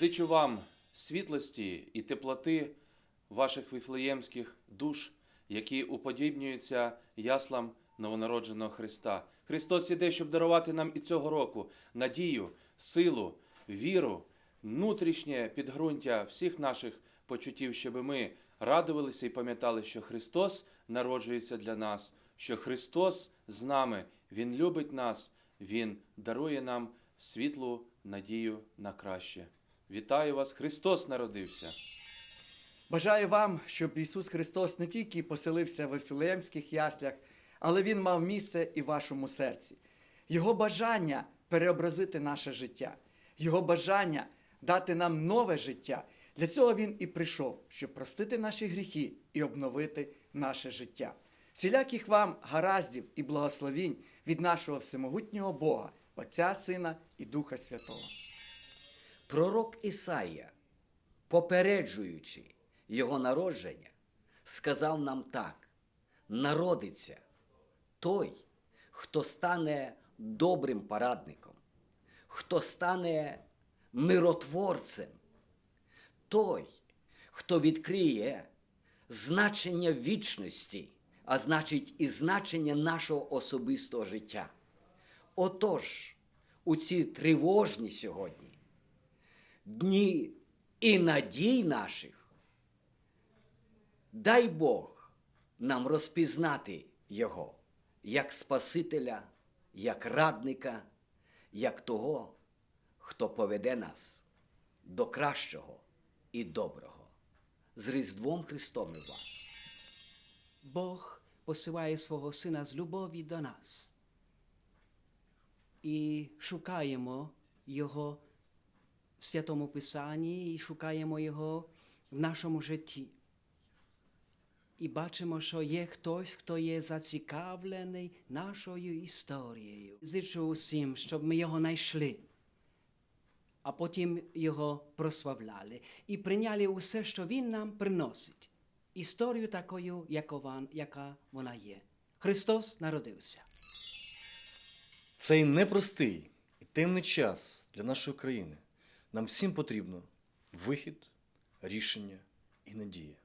Зичу вам світлості і теплоти ваших віфлеємських душ, які уподібнюються яслам новонародженого Христа. Христос іде, щоб дарувати нам і цього року надію, силу, віру, внутрішнє підґрунтя всіх наших почуттів, щоб ми радувалися і пам'ятали, що Христос народжується для нас, що Христос з нами, Він любить нас, Він дарує нам світлу надію на краще. Вітаю вас! Христос народився! Бажаю вам, щоб Ісус Христос не тільки поселився в Ефілеємських яслях, але Він мав місце і в вашому серці. Його бажання переобразити наше життя, Його бажання дати нам нове життя. Для цього Він і прийшов, щоб простити наші гріхи і обновити наше життя. Всіляких вам гараздів і благословінь від нашого всемогутнього Бога, Отця, Сина і Духа Святого. Пророк Ісая, попереджуючи його народження, сказав нам так: народиться той, хто стане добрим порадником, хто стане миротворцем, той, хто відкриє значення вічності, а значить і значення нашого особистого життя. Отож, у ці тривожні сьогодні дні і надій наших, дай Бог нам розпізнати Його як Спасителя, як радника, як того, хто поведе нас до кращого і доброго. З Різдвом Христовим вас! Бог посилає свого Сина з любові до нас. І шукаємо Його Святому Писанні, і шукаємо Його в нашому житті. І бачимо, що є хтось, хто є зацікавлений нашою історією. Зичу усім, щоб ми його знайшли, а потім його прославляли і прийняли усе, що він нам приносить. Історію такою, яка вона є. Христос народився. Цей непростий і темний час для нашої країни нам всім потрібно вихід, рішення і надія.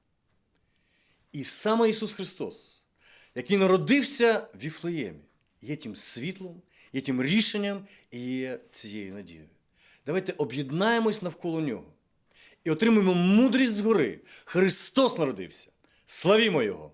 І саме Ісус Христос, який народився в Віфлеємі, є тим світлом, є тим рішенням і є цією надією. Давайте об'єднаємось навколо нього і отримаємо мудрість згори. Христос народився. Славімо Його!